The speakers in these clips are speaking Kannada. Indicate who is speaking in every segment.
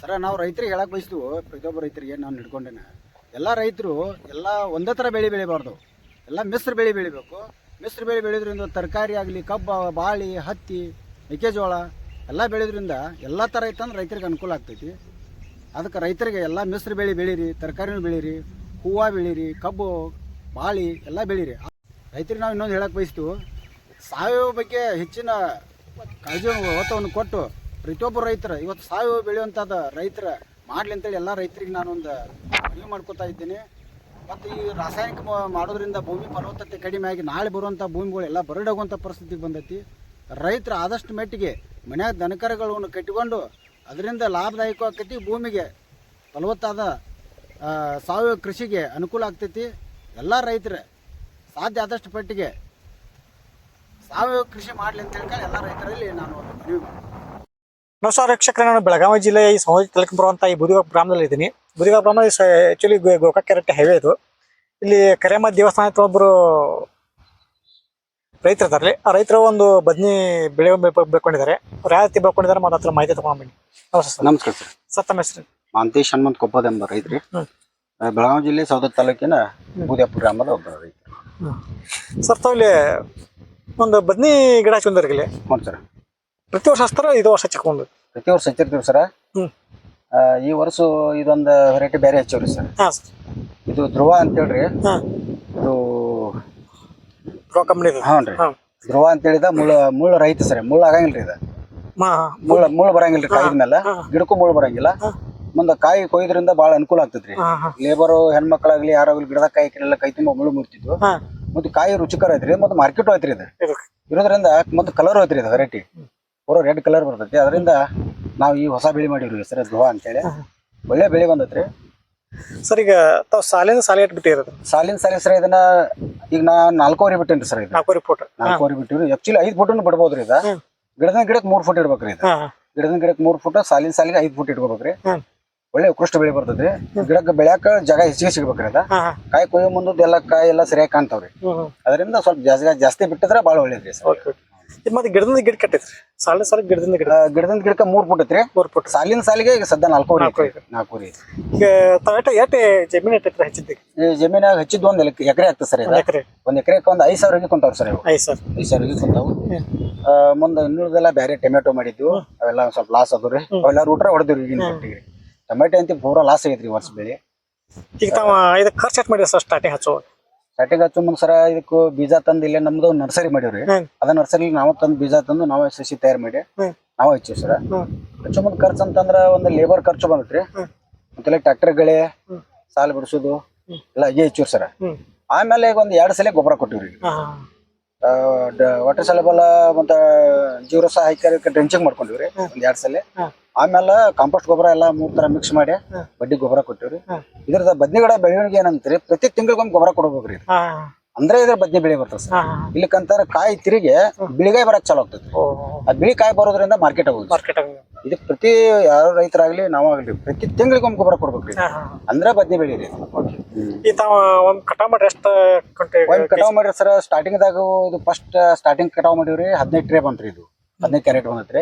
Speaker 1: ಸರ, ನಾವು ರೈತರಿಗೆ ಹೇಳಕ್ ಬಯಸ್ತು ಪ್ರತಿಯೊಬ್ಬ ರೈತರಿಗೆ ನಾನು ಹಿಡ್ಕೊಂಡೇನೆ. ಎಲ್ಲ ರೈತರು ಎಲ್ಲ ಒಂದೇ ಥರ ಬೆಳೆ ಬೆಳಿಬಾರ್ದು. ಎಲ್ಲ ಮಿಶ್ರ ಬೆಳೆ ಬೆಳಿಬೇಕು. ಮಿಶ್ರ ಬೆಳೆ ಬೆಳೆಯೋದ್ರಿಂದ ತರಕಾರಿ ಆಗಲಿ, ಕಬ್ಬ, ಬಾಳಿ, ಹತ್ತಿ, ಮೆಕ್ಕೆಜೋಳ ಎಲ್ಲ ಬೆಳೆಯೋದ್ರಿಂದ ಎಲ್ಲ ಥರ ಇತ್ತಂದ್ರೆ ರೈತರಿಗೆ ಅನುಕೂಲ ಆಗ್ತೈತಿ. ಅದಕ್ಕೆ ರೈತರಿಗೆ ಎಲ್ಲ ಮಿಶ್ರ ಬೆಳೆ ಬೆಳೀರಿ, ತರಕಾರಿನೂ ಬೆಳೀರಿ, ಹೂವು ಬೆಳೀರಿ, ಕಬ್ಬು, ಬಾಳಿ ಎಲ್ಲ ಬೆಳೀರಿ. ರೈತರಿಗೆ ನಾವು ಇನ್ನೊಂದು ಹೇಳಕ್ಕೆ ಬಯಸ್ತೀವಿ, ಸಾವಯವ ಬಗ್ಗೆ ಹೆಚ್ಚಿನ ಕಾಳಜಿ ಒತ್ತವನ್ನು ಕೊಟ್ಟು ಪ್ರತಿಯೊಬ್ಬರು ರೈತರ, ಇವತ್ತು ಸಾವಯವ ಬೆಳೆಯುವಂಥದ್ದು ರೈತರ ಮಾಡಲಿ ಅಂತೇಳಿ ಎಲ್ಲ ರೈತರಿಗೆ ನಾನೊಂದು ಮನವಿ ಮಾಡ್ಕೊತಾ ಇದ್ದೀನಿ. ಮತ್ತು ಈ ರಾಸಾಯನಿಕ ಮಾಡೋದ್ರಿಂದ ಭೂಮಿ ಫಲವತ್ತತೆ ಕಡಿಮೆ ಆಗಿ ನಾಳೆ ಬರುವಂಥ ಭೂಮಿಗಳು ಎಲ್ಲ ಬರಡಾಗುವಂಥ ಪರಿಸ್ಥಿತಿ ಬಂದೈತಿ. ರೈತರು ಆದಷ್ಟು ಮಟ್ಟಿಗೆ ಮನ್ಯಾಗ ದನಕರಗಳನ್ನು ಕಟ್ಟಿಕೊಂಡು ಅದರಿಂದ ಲಾಭದಾಯಕ ಭೂಮಿಗೆ ಫಲವತ್ತಾದ ಸಾವಯವ ಕೃಷಿಗೆ ಅನುಕೂಲ ಆಗ್ತೈತಿ. ಎಲ್ಲ ರೈತರು ಸಾಧ್ಯ ಆದಷ್ಟು ಪಟ್ಟಿಗೆ ಸಾವಯವ ಕೃಷಿ ಮಾಡಲಿ ಅಂತ ಹೇಳ್ಕೊಂಡು ಎಲ್ಲ ರೈತರಲ್ಲಿ ನಾನು ಮನವಿ ಮಾಡ್ತೀನಿ.
Speaker 2: ನಮಸ್ಕಾರ ವೀಕ್ಷಕರೇ ನಾನು ಬೆಳಗಾವಿ ಜಿಲ್ಲೆಯ ಈ ಸಮಾಜ ತಾಲೂಕು ಬರುವಂತ ಈ ಬುದಿಗಾ ಗ್ರಾಮದಲ್ಲಿ ಇದ್ದೀನಿ ಬುದಿಗಾ ಗ್ರಾಮ ಆಕ್ಚುಲಿ ಗೋಕಾಕ್ ಕೆರೆಟ್ಟ ಹೈವೇ ಇದು. ಇಲ್ಲಿ ಕರೆಯಮ್ಮ ದೇವಸ್ಥಾನ ಹತ್ರ ಒಬ್ಬರು ರೈತರು ಇದಾರೆ ಆ ರೈತರು ಒಂದು ಬದ್ನಿ ಬೆಳೆ ಬೆಳ್ಕೊಂಡಿದ್ದಾರೆ ಅವ್ರು ಯಾವ ರೀತಿ ಬೆಳ್ಕೊಂಡಿದ್ದಾರೆ ಮತ್ತೆ ಹತ್ರ ಮಾಹಿತಿ ತಗೊಂಡ್ಬನ್ನಿ ನಮಸ್ತೆ ಸರ್.
Speaker 1: ನಮಸ್ಕಾರ ಸರ್.
Speaker 2: ಸರ್ ತಮ್ಮ ಹೆಸರು?
Speaker 1: ಮಾಂತೇಶ್ ಹನುಮಂತ್ ಕೊಪ್ಪದ ಎಂಬ ರೈತ್ರಿ. ಬೆಳಗಾವಿ ಜಿಲ್ಲೆ ಸೌದತ್ ತಾಲೂಕಿನ ಬೂದ್ಯಾಪುರ ಗ್ರಾಮದ ಒಬ್ಬ ರೈತರು.
Speaker 2: ಸರ್ ತಾವು ಇಲ್ಲಿ ಒಂದು ಬದ್ನಿ ಗಿಡ ಹಚ್ಕೊಂಡಿರಿ ಇಲ್ಲಿ.
Speaker 1: ಹ್ಞೂ ಸರ್.
Speaker 2: ಪ್ರತಿ ವರ್ಷ ಹಚ್ತಾರ ಇದು ವರ್ಷ ಹಚ್ಕೊಂಡು
Speaker 1: ಪ್ರತಿ ವರ್ಷ ಹಚ್ಚಿರ್ತೀವಿ ಸರ್?
Speaker 2: ಹ್ಮ್.
Speaker 1: ಈ ವರ್ಷ ಇದೊಂದು ವೆರೈಟಿ ಬೇರೆ ಹಚ್ಚಿವ್ರಿ ಸರ್.
Speaker 2: ಹಾ. ಸರ್
Speaker 1: ಇದು ಧ್ರುವ ಅಂತೇಳ್ರಿ.
Speaker 2: ಹಾ.
Speaker 1: ಇದು
Speaker 2: ಪ್ರೋ ಕಂಪ್ನಿ
Speaker 1: ಹ್ಞೂ ರೀ
Speaker 2: ಹಾಂ.
Speaker 1: ಧ್ರುವ ಅಂತೇಳಿದ ಮುಳ್ಳು ಮುಳ್ಳು ರೈತ ಸರ್ ಮುಳ್ಳು ಆಗಂಗಿಲ್ರಿ ಇದು.
Speaker 2: ಮಾ
Speaker 1: ಮುಳ್ಳು ಮುಳ್ಳು ಬರಂಗಿಲ್ರಿ ಕಾಯಿದ ಮೇಲೆ ಗಿಡಕ್ಕೂ ಮುಳ್ಳು ಬರಂಗಿಲ್ಲ. ಮುಂದೆ ಕಾಯಿ ಕೊಯ್ದ್ರಿಂದ ಭಾಳ ಅನುಕೂಲ ಆಗ್ತದ್ರಿ.
Speaker 2: ಲೇಬರ್ ಹಾಂ.
Speaker 1: ಲೇಬರು ಹೆಣ್ಮಕ್ಳಾಗ್ಲಿ ಯಾರಾಗ್ಲಿ ಗಿಡದ ಕಾಯಿ ಕಿಡೆಲ್ಲ ಕೈ ತುಂಬ ಮುಳ್ಳು ಮುರ್ತಿದ್ವು.
Speaker 2: ಹಾ.
Speaker 1: ಮತ್ತೆ ಕಾಯಿ ರುಚಿಕರ ಐತ್ರಿ ಮತ್ತೆ ಮಾರ್ಕೆಟ್ ಐತ್ರಿ ಇದು.
Speaker 2: ಇದು
Speaker 1: ಇರೋದ್ರಿಂದ ಮತ್ತೆ ಕಲರ್ ಐತ್ರಿ ಇದು ವೆರೈಟಿ ಪೂರ ರೆಡ್ ಕಲರ್ ಬರ್ತೈತಿ. ಅದರಿಂದ ನಾವು ಈ ಹೊಸ ಬೆಳೆ ಮಾಡಿವ್ರಿ ಸರ್ ಧ್ರುವ ಅಂತೇಳಿ. ಒಳ್ಳೆ ಬೆಳೆ ಬಂದೈತ್ರಿ.
Speaker 2: ಸರ್ ಈಗ ತಾವು ಸಾಲಿನ ಸಾಲಿ ಇಟ್ಬಿಟ್ಟಿರೋದು
Speaker 1: ಸಾಲಿನ ಸಾಲಿ ಸರ್ ಇದನ್ನ ಈಗ ನಾ ನಾಲ್ಕೂವರೆ ಬಿಟ್ಟೇನ್ರಿ ಸರ್ ಇದು.
Speaker 2: ನಾಲ್ಕೂವರೆ ಫೋಟ್.
Speaker 1: ನಾಲ್ಕೂವರೆ ಬಿಟ್ಟಿವ್ರಿ. ಆಕ್ಚುಲಿ ಐದು ಫುಟ್ ಬಿಡ್ಬೋದ್ರಿ ಇದ. ಗಿಡದ ಗಿಡಕ್ಕೆ ಮೂರ್ ಫುಟ್ ಇಡ್ಬೇಕ್ರಿ ಇದು. ಗಿಡದ ಗಿಡಕ್ಕೆ ಮೂರ್ ಫುಟ್ ಸಾಲಿನ ಸಾಲಿಗೆ ಐದು ಫುಟ್ ಇಟ್ಕೋಬೇಕ್ರಿ ಒಳ್ಳೆ ಉತ್ಕೃಷ್ಟ ಬೆಳೆ ಬರ್ತದ್ರಿ ಗಿಡಕ್ಕೆ ಬೆಳ್ಯಾಕ ಜಾಗ ಹೆಚ್ಚಿಗೆ ಸಿಗ್ಬೇಕ್ರಿ ಅದ. ಕಾಯಿ ಕೊಯ್ಯೋ ಮುಂದದ್ದು ಎಲ್ಲ ಕಾಯಿ ಎಲ್ಲ ಸರಿಯಾಗಿ ಕಾಣ್ತಾವ್ರಿ. ಅದರಿಂದ ಸ್ವಲ್ಪ ಜಾಸ್ತಿ ಜಾಸ್ತಿ ಬಿಟ್ಟಿದ್ರೆ ಭಾಳ ಒಳ್ಳೇದ್ರಿ ಸರ್.
Speaker 2: ಇದು ಮತ್ತೆ ಗಿಡದಿಂದ ಗಿಡ ಕಟ್ಟೈತ್ರಿ ಸಾಲಿನ ಸಾಲ ಗಿಡದಿಂದ ಗಿಡ.
Speaker 1: ಗಿಡದಿಂದ ಗಿಡಕ್ಕೆ ಮೂರ್ ಫುಟ್ ಐತ್ರಿ.
Speaker 2: ಮೂರು ಫುಟ್
Speaker 1: ಸಾಲಿನ ಸಾಲಿಗೆ ಈಗ ಸದ್ಯ ನಾಲ್ಕೂವರೆ
Speaker 2: ನಾಲ್ಕೂವರೆ.
Speaker 1: ಐತ್ರಿ. ನಾಲ್ಕೂವರೆ. ಐತಿ
Speaker 2: ಈಗ ಟೊಮೆಟೊ ಯಾಕೆ ಜಮೀನ್ ಎಟ್ಟೈತ್ರಿ ಹಚ್ಚಿದ್ದೆ
Speaker 1: ಈ ಜಮೀನಾಗ ಹಚ್ಚಿದ್ ಒಂದ್ ಎಕರೆ ಆಗ್ತದೆ ಸರ್ ಇದು
Speaker 2: ಎಕರೆ.
Speaker 1: ಒಂದ್ ಎಕರೆಗೆ ಒಂದ್ ಐದ್ ಸಾವಿರ ಕುಂತಾವ್ರಿ ಸರ್ ಇವು.
Speaker 2: ಐದು ಸರ್
Speaker 1: ಐದು ಸಾವಿರ ಕುಂತಾವು. ಆ, ಮುಂದೆ ಇನ್ನುಳಿದೆಲ್ಲ ಬೇರೆ ಟೊಮೆಟೊ ಮಾಡಿದ್ವು. ಅವೆಲ್ಲ ಒಂದ್ ಸ್ವಲ್ಪ ಲಾಸ್ ಆದ್ರಿ ಅವೆಲ್ಲ ರೂಟ್ರ ಹೊಡೆದ್ರಿ ಈಗಿನ ಪಟ್ಟಿಗೆ ಟೊಮೆಟೊ ಅಂತ ಪೂರಾ ಲಾಸ್ ಆಗೈತ್ರಿ ಈ ವರ್ಷ ಬೆಳೆ.
Speaker 2: ಈಗ ತಾವ ಇದಕ್ಕೆ ಖರ್ಚು ಎಷ್ಟು ಮಾಡಿರಿ ಸರ್ ಸ್ಟಾರ್ಟಿಂಗ್ ಹಚ್ಚೋ
Speaker 1: ಸ್ಟಾರ್ಟಿಂಗ್ ಹಚ್ಚು ಮುಂದೆ ಸರ ಇದಕ್ಕೂ ಬೀಜ ತಂದು ಇಲ್ಲೇ ನಮ್ದು ನರ್ಸರಿ ಮಾಡಿವ್ರಿ. ಅದ ನರ್ಸರಿ ನಾವು ತಂದು ಬೀಜ ತಂದು ನಾವೇ ಸಸಿ ತಯಾರು ಮಾಡಿ. ನಾವು ಹಚ್ಚಿವಿ ಸರ. ಮುಂದೆ ಖರ್ಚು ಅಂತಂದ್ರ ಒಂದು ಲೇಬರ್ ಖರ್ಚು ಬಂದೈತ್ರಿ.
Speaker 2: ಹ್ಮ್.
Speaker 1: ಮತ್ತೆ ಟ್ರಾಕ್ಟರ್ ಗಳೇ. ಸಾಲ ಬಿಡಿಸೋದು. ಎಲ್ಲ ಅಜ್ಜಿ ಹಚ್ಚಿವ್ರಿ ಸರ. ಆಮೇಲೆ ಈಗ ಒಂದ್ ಎರಡ್ ಸಲ ಗೊಬ್ಬರ ಕೊಟ್ಟಿವ್ರಿ. ವಾಟರ್ ಸೆಲೆಬಲ್ ಮತ್ತ ಜೀವರಸ ಹಾಕಿ ಡ್ರೆಂಚಿಂಗ್ ಮಾಡ್ಕೊಂಡಿವ್ರಿ ಒಂದ್ ಎರಡ್ ಸಲ. ಆಮೇಲೆ ಕಾಂಪೋಸ್ಟ್ ಗೊಬ್ಬರ ಎಲ್ಲ ಮೂರ್ ತರ ಮಿಕ್ಸ್ ಮಾಡಿ. ಬಡ್ಡಿ ಗೊಬ್ಬರ ಕೊಟ್ಟಿವ್ರಿ. ಇದ್ರದ ಬದ್ನಿಗಿಡ ಬೆಳವಣಿಗೆ ಏನಂತೀರಿ ಪ್ರತಿ ತಿಂಗಳಿಗೊಂದು ಗೊಬ್ಬರ ಕೊಡ್ಬೇಕ್ರಿ. ಅಂದ್ರೆ ಇದ್ರ ಬದ್ನೆ ಬೆಳೆ ಬರ್ತದೆ ಸರ್. ಇಲ್ಲಿ ಕಾಯಿ ತಿರುಗಿ ಬಿಳಿಗಾಯಿ ಬರಕ್ ಚಾಲು ಆಗ್ತೈತಿ
Speaker 2: ಓ.
Speaker 1: ಆ ಬಿಳಿ ಕಾಯಿ ಬರೋದ್ರಿಂದ ಮಾರ್ಕೆಟ್ ಆಗೋದು.
Speaker 2: ಮಾರ್ಕೆಟ್
Speaker 1: ಇದಕ್ಕೆ ಪ್ರತಿ ಯಾರು ರೈತರಾಗ್ಲಿ ನಾವಾಗ್ಲಿ ಪ್ರತಿ ತಿಂಗಳಿಗೊಮ್ಮೆ ಗೊಬ್ಬರ ಕೊಡ್ಬೇಕ್ರಿ
Speaker 2: ಹಾಂ ಹಾಂ.
Speaker 1: ಅಂದ್ರೆ ಬದ್ನೆ ಬೆಳೆ ರೀ.
Speaker 2: ಈ ತಾವ ಒಂದು ಕಟಾವ್ ಮಾಡಿ ಎಷ್ಟು
Speaker 1: ಒಂದ್ ಕಟಾವ್ ಮಾಡಿರಿ ಸರ್ ಸ್ಟಾರ್ಟಿಂಗ್ ದಾಗ ಇದು ಫಸ್ಟ್ ಸ್ಟಾರ್ಟಿಂಗ್ ಕಟಾವ್ ಮಾಡಿವ್ರಿ ಹದಿನೈದು ಟ್ರೇ ಬಂತ್ರಿ ಇದು. ಹದಿನೈದು ಕ್ಯಾರೆಟ್ ಬಂದತ್ರಿ.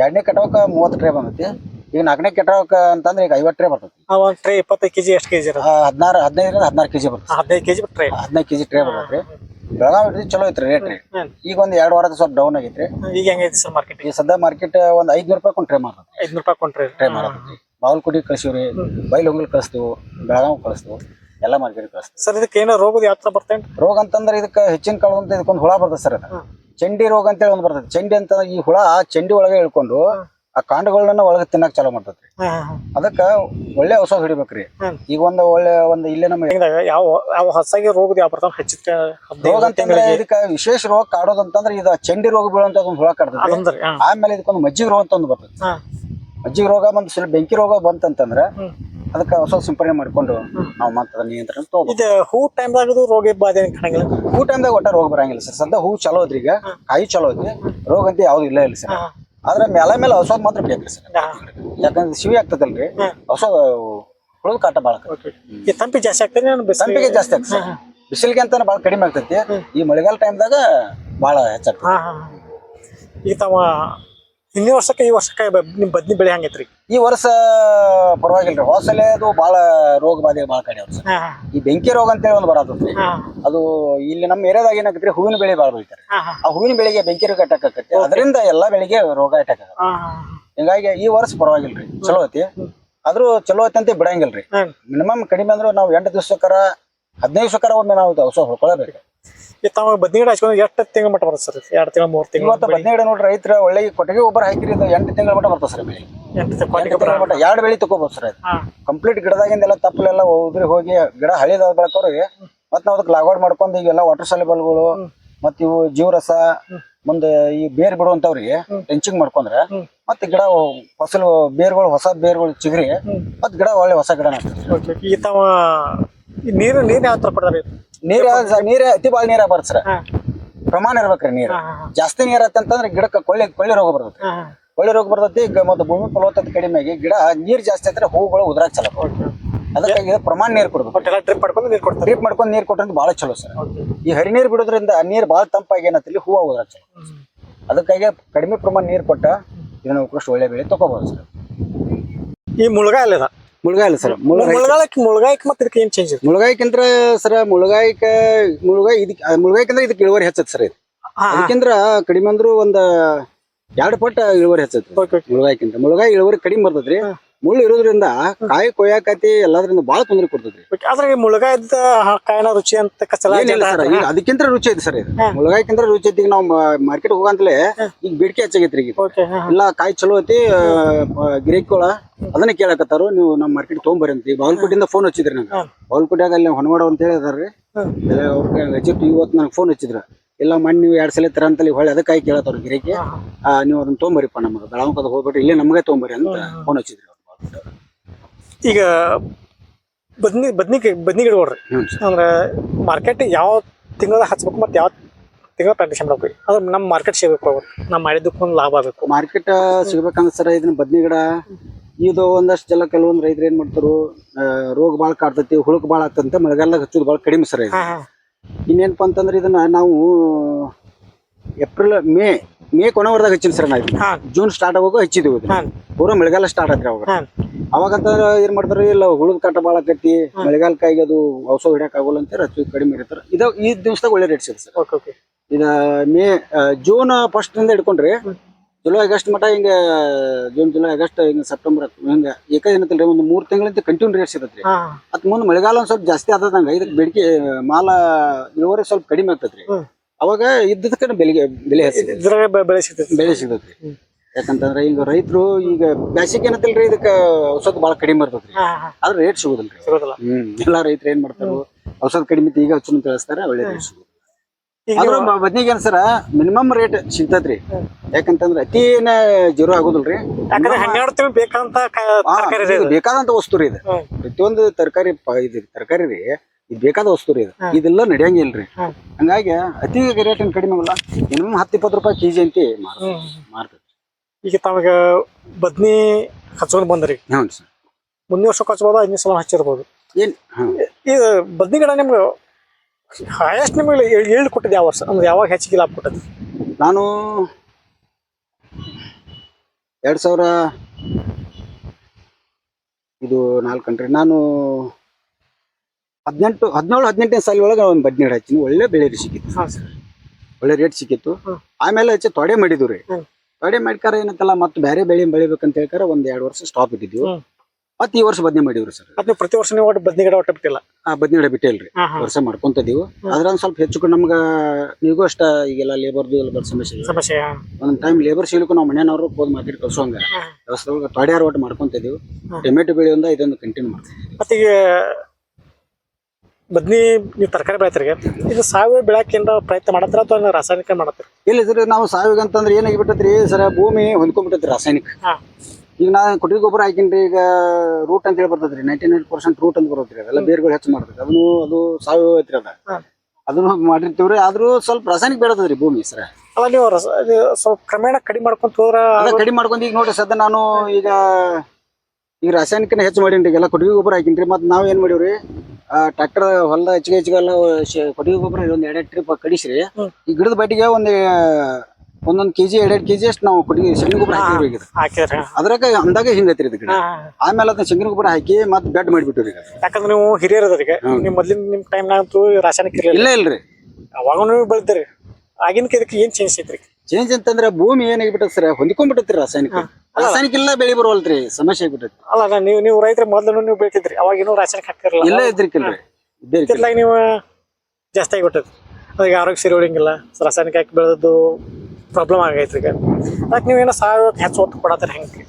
Speaker 1: ಎರಡನೇ ಕಟಾವಕ್ಕ ಮೂವತ್ತು ಟ್ರೇ ಬಂದೈತಿ. ಈಗ ನಾಲ್ಕನೇ ಕಟಾವಕ್ಕ ಅಂತಂದ್ರೆ ಈಗ ಐವತ್ತು ಟ್ರೇ ಆ
Speaker 2: ಒಂದು ಟ್ರೇ ಇಪ್ಪತ್ತೈದು ಕೆಜಿ ಎಷ್ಟು ಕೆಜಿ ಇರೋದು
Speaker 1: ಹದಿನಾರು ಹದಿನೈದರಿಂದ ಹದಿನಾರು ಕೆಜಿ ಬರ್ತದೆ.
Speaker 2: ಹದಿನೈದು ಕೆಜಿ ಟ್ರೇ
Speaker 1: ಹದಿನೈದು ಕೆಜಿ ಟ್ರೇ ಬರ್ತೈತ್ರಿ ಬೆಳಗಾವಿ ಹಿಡಿದು ಚಲೋ ಐತ್ರಿ ರೇಟ್ ರೀ
Speaker 2: ಹ್ಮ್.
Speaker 1: ಈಗ ಒಂದ್ ಎರಡು ವಾರದ ಸ್ವಲ್ಪ ಡೌನ್ ಆಗೈತ್ರಿ.
Speaker 2: ಈಗ ಹೆಂಗೈತಿ ಸರ್ ಮಾರ್ಕೆಟ್
Speaker 1: ಈಗ ಸದ್ಯ ಮಾರ್ಕೆಟ್ ಒಂದ್ ಐದ್ನೂರು ರೂಪಾಯಿ ಒಂದು ಟ್ರೇ ಮಾರ್ತೈತಿ
Speaker 2: ಐದ್ನೂರು ರೂಪಾಯಿ ಕೊಂಡ್ರಿ
Speaker 1: ಟ್ರೇ ಮಾರತೈತಿ ಬಾಗಲಕೋಟೆ ಕಳ್ಸಿವ್ರಿ ಬೈಲಹೊಂಗಲ್ ಕಳಿಸ್ತೀವಿ ಬೆಳಗಾವಿ ಕಳಿಸ್ತೀವಿ ಎಲ್ಲ ಮಾರ್ಕೆಟ್ ಕಳಿಸ್ತೀವಿ.
Speaker 2: ಸರ್ ಇದಕ್ಕೆ ಏನೋ ರೋಗದ ಯಾವ ಥರ
Speaker 1: ರೋಗ ಅಂತಂದ್ರೆ ಇದಕ್ಕೆ ಹೆಚ್ಚಿನ ಕಾಳು ಅಂತ ಇದಕ್ಕೊಂದು ಹುಳ ಬರ್ತದೆ ಸರ್ ಅದು. ಚಂಡಿ ರೋಗ ಅಂತೇಳಿ ಒಂದು ಬರ್ತದೆ. ಚಂಡಿ ಅಂತಂದ್ರೆ ಈ ಹುಳ ಚಂಡಿ ಒಳಗೆ ಇಳ್ಕೊಂಡು ಆ ಕಾಂಡಗಳನ್ನ ಒಳಗೆ ತಿನ್ನಕ್ ಚಾಲೂ ಮಾಡ್ತೈತಿ. ಅದಕ್ಕ ಒಳ್ಳೆ ಔಷಧ ಹಿಡಿಬೇಕ್ರಿ. ಈಗ ಒಂದು ಒಳ್ಳೆ ಒಂದು ಇಲ್ಲೇ ನಮ್ಮ
Speaker 2: ಯಾವ ಯಾವ ಹೊಸಾಗಿ ರೋಗದ ಯಾವ ಬರ್ತಾವ
Speaker 1: ರೋಗ ಅಂತಂದ್ರೆ ಇದಕ್ಕ ವಿಶೇಷ ರೋಗ ಕಾಡೋದಂತಂದ್ರೆ ಇದು ಚಂಡಿ ರೋಗ ಬೀಳುವಂತ ಒಂದು ಹುಳ
Speaker 2: ಕಾಡ್ತದೆ
Speaker 1: ಆಮೇಲೆ ಇದಕ್ಕೊಂದು ಮಜ್ಜಿಗೆ ರೋಗ ಅಂತ ಒಂದು ಬರ್ತೈತಿ.
Speaker 2: ಹಾ.
Speaker 1: ಮಜ್ಜಿಗೆ ರೋಗ ಬಂದು ಸ್ವಲ್ಪ ಬೆಂಕಿ ರೋಗ ಬಂತಂತಂದ್ರೆ. ಅದಕ್ಕೆ ಔಷಧ ಸಿಂಪಡಣೆ ಮಾಡ್ಕೊಂಡು ನಾವು ಮತ್ತೆ ನಿಯಂತ್ರಣ
Speaker 2: ಇದು ಹೂ ಟೈಮ್ದಾಗ ರೋಗ ಬಾಧೆ ಕಾಣಂಗಿಲ್ಲ?
Speaker 1: ಹೂ ಟೈಮ್ದಾಗ ಒಟ್ಟ ರೋಗ ಬರಂಗಿಲ್ಲ ಸರ್. ಸದ್ಯ ಹೂ ಚಲೋ ಐತ್ರಿ ಈಗ. ಕಾಯಿ ಚಲೋ ಐತಿ ರೋಗ ಅಂತ ಯಾವ್ದು ಇಲ್ಲ ಇಲ್ಲ ಸರ್. ಆದ್ರೆ ಮೇಲೆ ಮೇಲೆ ಹೊಸದ್ ಮಾತ್ರ ಬೇಕ್ರಿ ಸರ್. ಯಾಕಂದ್ರೆ ಸಿವಿ ಆಗ್ತದಲ್ರಿ ಹೊಸ ಹುಳದ ಕಾಟ
Speaker 2: ಬಾಳ ಈ ತಂಪಿ ಜಾಸ್ತಿ ಆಗ್ತದೆ
Speaker 1: ತಂಪಿಗೆ ಜಾಸ್ತಿ ಆಗ್ತದೆ ಸರ್. ಬಿಸಿಲಿಗೆ ಅಂತ ಭಾಳ ಕಡಿಮೆ ಆಗ್ತೈತಿ. ಈ ಮಳೆಗಾಲ ಟೈಮ್ದಾಗ ಭಾಳ ಹೆಚ್ಚಾಗ್ತದೆ.
Speaker 2: ಹಾ ತಮ್ಮ ಹಿಂದಿನ ವರ್ಷಕ್ಕೆ ಈ ವರ್ಷಕ್ಕೆ ನಿಮ್ಮ ನಿಮ್ ಬದ್ನಿ ಬೆಳೆ ಹಂಗೈತ್ರಿ?
Speaker 1: ಈ ವರ್ಷ ಪರವಾಗಿಲ್ರಿ. ಹೊಸಲೆ ಅದು ಬಹಳ ರೋಗ ಬಾಧೆ ಬಹಳ ಕಡೆ ಅವ್ರ
Speaker 2: ಹಾ
Speaker 1: ಈ ಬೆಂಕಿ ರೋಗ ಅಂತೇಳಿ ಒಂದು ಬರತ್ತೈತಿ ಅದು ಇಲ್ಲಿ ನಮ್ಮ ಏರಿಯಾದಾಗ ಏನಾಗತ್ರಿ ಹೂವಿನ ಬೆಳೆ ಬಾಳ ಬೆಳಿತಾರೆ. ಆ ಹೂವಿನ ಬೆಳೆಗೆ ಬೆಂಕಿ ರೋಗ ಅಟ್ಯಾಕ್ ಆಕತ್ತೆ ಅದರಿಂದ ಎಲ್ಲಾ ಬೆಳೆಗೆ ರೋಗ ಅಟ್ಯಾಕ್ ಆಗತ್ತೆ.
Speaker 2: ಹಾ
Speaker 1: ಹಿಂಗಾಗಿ ಈ ವರ್ಷ ಪರವಾಗಿಲ್ರಿ. ಚಲೋ ಐತಿ. ಆದ್ರೂ ಚಲೋ ಐತಿ ಅಂತ ಬಿಡಂಗಿಲ್ರಿ. ಮಿನಿಮಮ್ ಕಡಿಮೆ ಅಂದ್ರೆ ನಾವು ಎಂಟು ದಿವಸಕ್ಕರ ಹದಿನೈದು ದಿವಸಕ್ಕರ ಒಮ್ಮೆ ನಾವು ಹೊಡ್ಕೊಳ್ಬೇಕು.
Speaker 2: ಈ ತಾವ ಬದ್ನಿ ಹಚ್ಕೊಂಡ್ರೆ ಹಚ್ಕೊಂಡು ಎಷ್ಟು ತಿಂಗಳ ಮಟ್ಟ ಬರುತ್ತೆ ಸರ್? ಎರಡು ತಿಂಗಳ ಮೂರು ತಿಂಗಳು
Speaker 1: ಇವತ್ತು ಬದನೆಗಿಡ ನೋಡ್ರಿ ರೈತರ ಒಳ್ಳೆ ಕೊಟ್ಟಿಗೆ ಗೊಬ್ಬರ ಹಾಕಿರಿ ಇದು ಎಂಟು ತಿಂಗಳ ಮಟ್ಟ ಬರ್ತದೆ ಸರ್ ಬೆಳೆ.
Speaker 2: ಎಂಟು ಬೆಳಿ
Speaker 1: ತಿಂಗಳ ಮಟ್ಟ. ಎರಡು ಬೆಳೆ ತಗೋಬೋದು ಸರ್ ಕಂಪ್ಲೀಟ್
Speaker 2: ಗಿಡದಾಗಿಂದ
Speaker 1: ಕಂಪ್ಲೀಟ್ ಗಿಡದಾಗಿಂದೆಲ್ಲ ತಪ್ಪಲೆಲ್ಲ ಉದ್ರಿ ಹೋಗಿ ಗಿಡ ಹಳಿದಾದ ಬಳಕ ಅವ್ರಿಗೆ ಮತ್ತೆ ನಾವು ಅದಕ್ಕೆ ಲಾಗೌಡ್ ಮಾಡ್ಕೊಂಡು ಈಗೆಲ್ಲ ವಾಟರ್ ಸೆಲೆಬಲ್ಗಳು ಮತ್ತೆ ಇವು ಜೀವರಸ ಮುಂದೆ ಈ ಬೇರ್ ಬಿಡುವಂತವ್ರಿಗೆ ಟೆಂಚಿಂಗ್ ಮಾಡ್ಕೊಂಡ್ರೆ ಮತ್ತೆ ಗಿಡ ಫಸಲು ಬೇರ್ಗಳು ಹೊಸ ಬೇರ್ಗಳು ಚಿಗ್ರಿ ಮತ್ತೆ ಗಿಡ ಒಳ್ಳೆ ಹೊಸ ಗಿಡ
Speaker 2: ಈ ನೀರು ನೀರು ಯಾವ ತರ ಕೊಡ್ತಾರೆ?
Speaker 1: ನೀರ್ ನೀರ ಅತಿ ಬಾಳ ನೀರ ಬರ್ತ ಸರ್ ಪ್ರಮಾಣ ಇರ್ಬೇಕ್ರಿ ನೀರು. ಜಾಸ್ತಿ ನೀರ್ ಅಂತಂದ್ರೆ ಗಿಡಕ್ಕೆ ಕೊಳ್ಳಿ ಕೊಳ್ಳಿ ರೋಗ ಬರ್ತೈತಿ. ಕೊಳ್ಳೆ ರೋಗ ಬರ್ತೈತಿ ಮತ್ತೆ ಭೂಮಿ ಫಲವತ್ತತೆ ಕಡಿಮೆ ಆಗಿ ಗಿಡ ನೀರ್ ಜಾಸ್ತಿ ಆದ್ರೆ ಹೂಗಳು ಉದ್ರಾಕ್ ಚಲೋ ಅದಕ್ಕಾಗಿ ಪ್ರಮಾಣ ನೀರು ಕೊಡ್ಬೇಕು.
Speaker 2: ಟ್ರಿಪ್ ಮಾಡ್ಕೊಂಡು ನೀರು ಕೊಡ್ತಾರೆ.
Speaker 1: ಟ್ರಿಪ್ ಮಾಡ್ಕೊಂಡು ನೀರು ಕೊಟ್ರೆ ಭಾಳ ಚಲೋ ಸರ್. ಈ ಹರಿ ನೀರು ಬಿಡೋದ್ರಿಂದ ನೀರು ಭಾಳ ತಂಪಾಗಿ ಏನತ್ತಿಲ್ಲ ಹೂವು ಉದ್ರಾಕ್ ಚಲೋ ಅದಕ್ಕಾಗಿ ಕಡಿಮೆ ಪ್ರಮಾಣ ನೀರು ಕೊಟ್ಟ ಇದನ್ನು ಕೃಷಿ ಒಳ್ಳೆ ಬೆಳೆ ತಗೋಬಹುದು ಸರ್.
Speaker 2: ಈ ಮುಳುಗ ಅಲ್ಲದ
Speaker 1: ಮುಳುಗಾಯ ಇಲ್ಲ ಸರ್
Speaker 2: ಮುಳುಗಾಯಕ್ಕೆ ಮುಳುಗಾಯಕ್ಕೆ ಮತ್ತೆ ಇದಕ್ಕೆ ಏನ್ ಚೇಂಜ್ ಇದೆ
Speaker 1: ಮುಳುಗಾಯ್ಕಂದ್ರ ಸರ್ ಮುಳುಗಾಯ್ಕ ಮುಳುಗಾಯಿ ಇದಕ್ಕೆ ಮುಳುಗಾಯ್ಕಂದ್ರ ಇದಕ್ಕೆ ಇಳುವರಿ ಹೆಚ್ಚತ್ ಸರ್ ಇದು. ಅದಕ್ಕಿಂದ್ರ ಕಡಿಮೆ ಅಂದ್ರೂ ಒಂದ್ ಎರಡು ಪಟ್ಟ ಇಳುವರಿ ಹೆಚ್ಚತ್ ಮುಳುಗಾಯ್ಕಿಂತ ಮುಳುಗಾಯಿ ಇಳುವರಿ ಕಡಿಮೆ ಬರ್ತದ್ರಿ. ಮುಳ್ಳು ಇರೋದ್ರಿಂದ ಕಾಯಿ ಕೊಯ್ಯಾಕತಿ ಎಲ್ಲಾದ್ರಿಂದ ಬಾಳ ತೊಂದರೆ ಕೊಡ್ತದ್ರಿ
Speaker 2: ಆದ್ರೆ ಈ ಮುಳುಗಾಯದ ಕಾಯಿನ ರುಚಿ ಅಂತ
Speaker 1: ಈಗ ಅದಕ್ಕಿಂತ ರುಚಿ ಐತಿ ಸರ್ ಇದು. ಮುಳುಗಾಯ್ಕಿಂತ ರುಚಿ ಐತಿ ಈಗ ನಾವು ಮಾರ್ಕೆಟ್ ಹೋಗಂತಲೇ ಈಗ ಬೇಡಿಕೆ ಹೆಚ್ಚಾಗೈತ್ರಿ ಈಗ ಎಲ್ಲ ಕಾಯಿ ಚಲೋ ಐತಿ ಗಿರಾಕಿಗಳ ಅದನ್ನ ಕೇಳಕತ್ತಾರು ನೀವು ನಮ್ಮ ಮಾರ್ಕೆಟ್ ತೊಗೊಂಬರ್ರಿ ಅಂತ. ಈಗ ಬಾಗಲಕೋಟೆಯಿಂದ ಫೋನ್ ಹಚ್ಚಿದ್ರಿ ನಂಗೆ. ಬಾಗಲಕೋಟೆಯಾಗ ಅಲ್ಲಿ ಹೊನವಾಡ ಅಂತ ಹೇಳಿದಾರ್ರಿ. ಅವ್ರಿಗೆ ಇವತ್ತು ನನಗೆ ಫೋನ್ ಹಚ್ಚಿದ್ರ. ಇಲ್ಲ ಮಣ್ಣು ನೀವು ಎರಡು ಸಲ ತರ ಅಂತಲ್ಲಿ ಹೊಳೆ ಅದಕ್ಕಾಗಿ ಕೇಳತ್ತವ್ರು ಗಿರಿಕೆ. ನೀವು ಅದನ್ನ ತೊಗೊಂಬರಿಪ್ಪ ನಮಗೆ. ಬೆಳವಂಕದ ಹೋಗ್ಬಿಟ್ಟು ಇಲ್ಲೇ ನಮಗೆ ತೊಗೊಂಬರಿ ಅಂತ ಫೋನ್ ಹಚ್ಚಿದ್ರಿ.
Speaker 2: ಈಗ ಬದ್ನಿ ಬದ್ನಿ ಬದ್ನಿ
Speaker 1: ಗಿಡ
Speaker 2: ಅಂದ್ರೆ ಮಾರ್ಕೆಟ್ ಯಾವ ತಿಂಗಳ ಹಚ್ಬೇಕು ಮತ್ತೆ ಯಾವ ತಿಂಗಳ ಪ್ರಾಕ್ಟೀಸ್ ಮಾಡ್ಬೇಕು? ಅದ್ರ ನಮ್ಮ ಮಾರ್ಕೆಟ್ ಸಿಗಬೇಕು ಅವತ್ತು ನಾವು ಮಾಡಿದ್ದಕ್ಕೊಂದು ಲಾಭ ಆಗಬೇಕು.
Speaker 1: ಮಾರ್ಕೆಟ್ ಸಿಗ್ಬೇಕಂದ್ರೆ ಸರ್ ಇದನ್ನ ಬದ್ನಿ ಗಿಡ ಇದು ಒಂದಷ್ಟು ಜನ ಕೆಲವೊಂದು ರೈತರು ಏನ್ ಮಾಡ್ತಾರು ರೋಗ ಭಾಳ ಕಾಡ್ತೈತಿ ಹುಳುಕ್ ಭಾಳ ಆಗ್ತಂತ ಮಳೆಗಾಲದಾಗ ಹಚ್ಚೋದು ಭಾಳ ಕಡಿಮೆ ಸರ್ ಇನ್ನೇನಪ್ಪ ಅಂತಂದ್ರೆ ಇದನ್ನ ನಾವು ಏಪ್ರಿಲ್ ಮೇ ಮೇ ಕೊನೆವರೆದಾಗ ಹಚ್ಚಿನ ಸರ್ ನಾವು. ಜೂನ್ ಸ್ಟಾರ್ಟ್ ಆಗೋ ಹಚ್ಚಿದ್ವಿ ಇದು.
Speaker 2: ಹಾ.
Speaker 1: ಪೂರ ಮಳೆಗಾಲ ಸ್ಟಾರ್ಟ್ ಆತ್ರಿ ಅವಾಗ.
Speaker 2: ಹಾ.
Speaker 1: ಅವಾಗ ಅಂತಂದ್ರೆ ಏನ್ ಮಾಡ್ತಾರ ಇಲ್ಲ ಹುಳದ ಕಾಟ ಭಾಳ ಆಕೈತಿ ಮಳೆಗಾಲಕ್ಕಾಗಿ ಅದು ಔಷಧ ಹಿಡಿಯಕ್ ಆಗೋಲ್ಲ ಅಂತ ಹಚ್ಚೋದು ಕಡಿಮೆ ಇರ್ತಾರ ಇದು ಈ ದಿವಸದಾಗ ಒಳ್ಳೆ ರೇಟ್ ಸಿಗುತ್ತೆ ಸರ್.
Speaker 2: ಓಕೆ ಓಕೆ
Speaker 1: ಇದ ಮೇ ಆ, ಜೂನ್ ಫಸ್ಟ್ ಇಂದ ಹಿಡ್ಕೊಂಡ್ರಿ ಜುಲೈ ಆಗಸ್ಟ್ ಮಟ್ಟ ಹಿಂಗ ಜೂನ್ ಜುಲೈ ಆಗಸ್ಟ್ ಹಿಂಗ ಸೆಪ್ಟೆಂಬರ್ ಹಿಂಗ ಏಕ ಏನಂತಲ್ರಿ ಒಂದು ಮೂರ್ ತಿಂಗಳಿಂದ ಕಂಟಿನ್ಯೂ ರೇಟ್ ಸಿಗತ್ತೆ
Speaker 2: ಹಾ.
Speaker 1: ಅತ್ ಮುಂದ್ ಮಳೆಗಾಲ ಒಂದ್ ಸ್ವಲ್ಪ ಜಾಸ್ತಿ ಆದಂಗ ಇದಕ್ಕೆ ಬೇಡಿಕೆ ಮಾಲ ಇಳುವರಿ ಸ್ವಲ್ಪ ಕಡಿಮೆ ಆಗ್ತದ್ರಿ
Speaker 2: ಹ್ಮ್.
Speaker 1: ಅವಾಗ ಇದ್ದದಕ್ಕ ಬೆಲೆಗೆ ಬೆಲೆ ಹೆಚ್ಚಿದೆ.
Speaker 2: ಇದ್ರಾಗ ಬೆ- ಬೆಳೆ ಸಿಗ್ತೈತಿ
Speaker 1: ಬೆಲೆ ಸಿಗತ್ರಿ ಯಾಕಂತಂದ್ರೆ ಈಗ ರೈತರು ಈಗ ಬ್ಯಾಸಿಗೆ ಏನತ್ತಿಲ್ರಿ ಇದಕ್ಕ ಔಷಧ ಬಾಳ ಕಡಿಮೆ ಇರ್ತದ್ರಿ
Speaker 2: ಹಾ ಹಾ.
Speaker 1: ಆದ್ರೆ ರೇಟ್ ಸಿಗುದಿಲ್ರಿ
Speaker 2: ಸಿಗೋದಿಲ್ಲ.
Speaker 1: ಹ್ಮ್. ಎಲ್ಲಾ ರೈತರು ಏನ್ ಮಾಡ್ತಾರ ಔಷಧ ಕಡಿಮೆ ಈಗ ಹಚ್ಚು ತಿಳಿಸ್ತಾರ ಒಳ್ಳೆ ರೇಟ್ ಸಿಗುದು.
Speaker 2: ಈಗ
Speaker 1: ಆದ್ರೂ ಬದ್ನಿಗೆ ಸರ ಮಿನಿಮಮ್ ರೇಟ್ ಸಿಗ್ತೈತ್ರಿ ಯಾಕಂತಂದ್ರೆ ಅತಿ ಏನ ಜೀರೋ ಆಗೋದಿಲ್ರಿ.
Speaker 2: ಯಾಕಂದ್ರೆ ಹನ್ನೆರಡು ತಿಂಗಳು ಬೇಕಂತ ಕ-
Speaker 1: ಆ,
Speaker 2: ತರಕಾರಿ
Speaker 1: ಇದು
Speaker 2: ಇದೆ.
Speaker 1: ಬೇಕಾದಂತ ವಸ್ತು ರೀ ಇದು.
Speaker 2: ಹ್ಮ್.
Speaker 1: ಪ್ರತಿಯೊಂದು ತರಕಾರಿ ಇದು ತರಕಾರಿ ರೀ ಇದು ಬೇಕಾದ ವಸ್ತು ರೀ ಇದು. ಇದೆಲ್ಲ ನಡೆಯಂಗಿಲ್ರಿ. ಹಂಗಾಗಿ ಅತಿ ರೇಟ್ ಏನ್ ಕಡಿಮೆ ಅಲ್ಲ ಮಿನಿಮಮ್ ಹತ್ತು ಇಪ್ಪತ್ತು ರೂಪಾಯಿ ಕೆಜಿ ಅಂತ
Speaker 2: ಹ್ಮ್.
Speaker 1: ಮಾರ್ತೈತಿ.
Speaker 2: ಈಗ ತಮಗೆ ಬದ್ನಿ ಹಚ್ಕೊಂಡ್ ಬಂದ್ರಿ.
Speaker 1: ಹ್ಞೂ ಸರ್.
Speaker 2: ಮುಂದಿನ ವರ್ಷಕ್ಕೆ ಹಚ್ಬೋದು ಐದನೇ ಸಲ ಹಚ್ಚಿರ್ಬೋದು.
Speaker 1: ಏನ್ ಈ
Speaker 2: ಇದು ಬದ್ನಿ ಗಿಡ ನಿಮ್ಗೆ ಹೈಯೆಸ್ಟ್ ನಿಮಗೆ ಏಳು ಕೊಟ್ಟಿದ್ದು ಯಾವ ವರ್ಷ? ಅಂದ್ರೆ ಯಾವಾಗ ಹೆಚ್ಚಿಗೆ ಲಾಭ ಕೊಟ್ಟದ್ದು
Speaker 1: ನಾನು ಎರಡ್ ಸಾವಿರ ಇದು ನಾಲ್ಕು ಕಂಟ್ರಿ ನಾನು ಹದಿನೆಂಟು ಹದಿನೇಳು ಹದಿನೆಂಟನೇ ಸಾಲ ಒಳಗೆ ಒಂದು ಬದ್ನಿ ಗಿಡ ಹಚ್ಚಿನಿ ಒಳ್ಳೆ ಬೆಳೆ ಸಿಕ್ಕಿತ್ತು.
Speaker 2: ಹಾಂ ಸರ್.
Speaker 1: ಒಳ್ಳೆ ರೇಟ್ ಸಿಕ್ಕಿತ್ತು. ಆಮೇಲೆ ಹಚ್ಚಿ ತೊಡೆ ಮಾಡಿದ್ವಿ ರೀ. ತೊಡೆ ಮಾಡ್ಕಾರ ಏನಂತಲ್ಲ ಮತ್ತೆ ಬೇರೆ ಬೆಳೆ ಬೆಳಿಬೇಕಂತ ಹೇಳ್ಕಾರ ಒಂದ್ ಎರಡು ವರ್ಷ ಸ್ಟಾಪ್ ಇಟ್ಟಿದ್ವಿ. ಮತ್ತೆ ಈ ವರ್ಷ ಬದ್ನೆ ಮಾಡಿವ್ರಿ ಸರ್.
Speaker 2: ಮತ್ತೆ ಪ್ರತಿ ವರ್ಷ ನೀವು ಒಟ್ಟು ಬದ್ನಿ ಗಿಡ ಒಟ್ಟು ಬಿಟ್ಟಿಲ್ಲ?
Speaker 1: ಆ ಬದ್ನಿ ಗಿಡ ಬಿಟ್ಟಿಲ್ರಿ ವರ್ಷ ಮಾಡ್ಕೊಂತದೀವಿ ಅದ್ರ ಒಂದ್ ಸ್ವಲ್ಪ ಹೆಚ್ಚು ನಮ್ಗ ನೀವು ಅಷ್ಟ ಈಗೆಲ್ಲ ಲೇಬರ್ದು ಎಲ್ಲ ಸಮಸ್ಯೆ ಒಂದ್ ಟೈಮ್ ಲೇಬರ್ ಸಿಗ್ಲಿಕ್ಕೂ ನಾವು ಮನೆಯವ್ರು ಹೋದ್ ಮಾರ್ಕೆಟ್ ಕಳ್ಸೋಂಗ. ವ್ಯವಸ್ಥೆ ಒಳಗೆ ತೊಡ್ಯಾರ ಒಟ್ಟು ಮಾಡ್ಕೊಂತಿದೀವಿ
Speaker 2: ಇದೀವಿ
Speaker 1: ಟೊಮೆಟೊ ಬೆಳೆಯಿಂದ ಇದೊಂದು ಕಂಟಿನ್ಯೂ ಮಾಡ್ತೀವಿ.
Speaker 2: ಮತ್ತೆ ಬದ್ನಿ ನೀವು ತರಕಾರಿ ಬೆಳಿತೀರಿಗೆ ಇದು ಸಾವಯವ ಬೆಳಕ್ಕೆ ಏನಾರ ಪ್ರಯತ್ನ ಮಾಡತ್ರ ಅಥವಾ ರಾಸಾಯನಿಕ ಮಾಡತ್ರಿ
Speaker 1: ಇಲ್ಲ ಸರ್ ನಾವು ಸಾವಯವ ಅಂತಂದ್ರೆ ಏನಾಗಿ ಬಿಟ್ಟತ್ರಿ ಸರ ಭೂಮಿ ಹೊಂದ್ಕೊಂಡ್ಬಿಟ್ಟತ್ರಿ ರಾಸಾಯನಿಕ. ಈಗ ನಾ ಕೊಟ್ಟಿಗೆ ಗೊಬ್ಬರ ಹಾಕಿನ್ರಿ ಈಗ ರೂಟ್ ಅಂತ ಹೇಳಿ ಬರ್ತದ್ರಿ ನೈಂಟಿ ನೈನ್ ಪರ್ಸೆಂಟ್ ರೂಟ್ ಅಂತ ಬರ್ತದ್ರಿ ಅದೆಲ್ಲ ಬೇರ್ಗಳು ಹೆಚ್ಚು ಮಾಡ್ತದೆ ಅದನ್ನು ಅದು ಸಾವಯವ ಐತ್ರಿ ಅದ. ಅದನ್ನು ಮಾಡಿರ್ತೀವ್ರಿ ಆದ್ರೂ ಸ್ವಲ್ಪ ರಾಸಾಯನಿಕ ಬೇಡದ್ರಿ ಭೂಮಿ ಸರ.
Speaker 2: ಅಲ್ಲ ನೀವು ರಸ ಸ್ವಲ್ಪ ಕ್ರಮೇಣ ಕಡಿಮೆ ಮಾಡ್ಕೊಂತ ಹೋದ್ರೆ
Speaker 1: ಅದ ಕಡಿಮೆ ಮಾಡ್ಕೊಂಡು ಈಗ ನೋಡ್ರಿ ಸದ್ಯ ನಾನು ಈಗ ಈಗ ರಾಸಾಯನಿಕನ ಹೆಚ್ಚು ಮಾಡೀನ್ರಿ ಎಲ್ಲ ಕೊಟ್ಟಿಗೆ ಗೊಬ್ಬರ ಹಾಕಿನ್ರಿ ಮತ್ತೆ ನಾವ್ ಏನ್ ಮಾಡೀವ್ರಿ ಟ್ರ್ಯಾಕ್ಟರ್ ಹೊಲದ ಹೆಚ್ಚಿಗೆ ಹೆಚ್ಚಿಗೆ ಎಲ್ಲ ಶ- ಕೊಟ್ಟಿಗೆ ಗೊಬ್ಬರ ಒಂದ್ ಎರಡ್ ಟ್ರಿಪ್ ಕಡಿಸ್ರಿ. ಈ ಗಿಡದ ಬಟ್ಟಿಗೆ ಒಂದು ಒಂದೊಂದ್ ಕೆಜಿ ಎರಡೆರಡು ಕೆಜಿ ಅಷ್ಟು ನಾವು ಕೊಟ್ಟಿಗೆ ಶೆಂಗನ ಗೊಬ್ಬರ ಹಾಕಿರ್ಬೇಕಿದೆ
Speaker 2: ಹಾಕಿದ್ರೆ
Speaker 1: ಅದ್ರಾಗ ಅಂದಾಗ ಹಿಂಗೈತ್ರಿ ಇದು ಗಿಡ. ಆಮೇಲೆ ಅದನ್ನ ಶೆಂಗನ ಗೊಬ್ಬರ ಹಾಕಿ ಮತ್ತೆ ಬೆಡ್ ಮಾಡಿಬಿಟ್ಟು ಈಗ.
Speaker 2: ಯಾಕಂದ್ರೆ ನೀವು ಹಿರಿಯರದ್ರಿಗೆ ನಿಮ್ ಮೊದ್ಲಿನ ನಿಮ್ ಟೈಮ್ನಾಗಂತೂ ರಾಸಾಯನಿಕ
Speaker 1: ಇಲ್ಲ ಇಲ್ರಿ.
Speaker 2: ಅವಾಗ ಬೆಳಿತಾರೆ ಬೆಳಿತೀರಿ ಆಗಿನ ಇದಕ್ಕೆ ಏನ್ ಚೇಂಜ್ ಐತ್ರಿ
Speaker 1: ಚೇಂಜ್ ಅಂತಂದ್ರೆ ಭೂಮಿ ಏನಾಗ್ಬಿಟ್ಟದ ಸರ್? ಹೊಂದ್ಕೊಂಡ್ಬಿಟ್ಟತ್ರಿ ರಾಸಾಯನಿಕ. ರಾಸಾಯನಿಕ ಇಲ್ಲ ಬೆಳಿ ಬರುವಲ್ರಿ ಸಮಸ್ಯೆ ಆಗ್ಬಿಟ್ಟೈತಿ.
Speaker 2: ಅಲ್ಲ ನೀವು ನೀವು ರೈತರ ಮೊದ್ಲು ನೀವು ಬೆಳಿತಿದ್ರಿ ಅವಾಗ ಏನು ರಾಸಾಯನಿಕ ಹಾಕಿರಲ್ಲ
Speaker 1: ಇಲ್ಲ ಇದ್ರಿಕಿಲ್ರಿ.
Speaker 2: ನೀವು ಜಾಸ್ತಿ ಆಗಿಬಿಟ್ಟದ ಅದಕ್ಕೆ ಆರೋಗ್ಯ ಸರಿ ಹೊಡಿಂಗಿಲ್ಲ ರಾಸಾಯನಿಕ ಹಾಕಿ ಬೆಳೆದು ಪ್ರಾಬ್ಲಮ್ ಆಗೈತ್ರಿ ಈಗ ಅದಕ್ಕೆ ನೀವೇನೋ ಸಾವಿರ ಹೆಚ್ಚು ಒತ್ತು ಕೊಡತ್ತೀರಿ ಹೆಂಗೆ?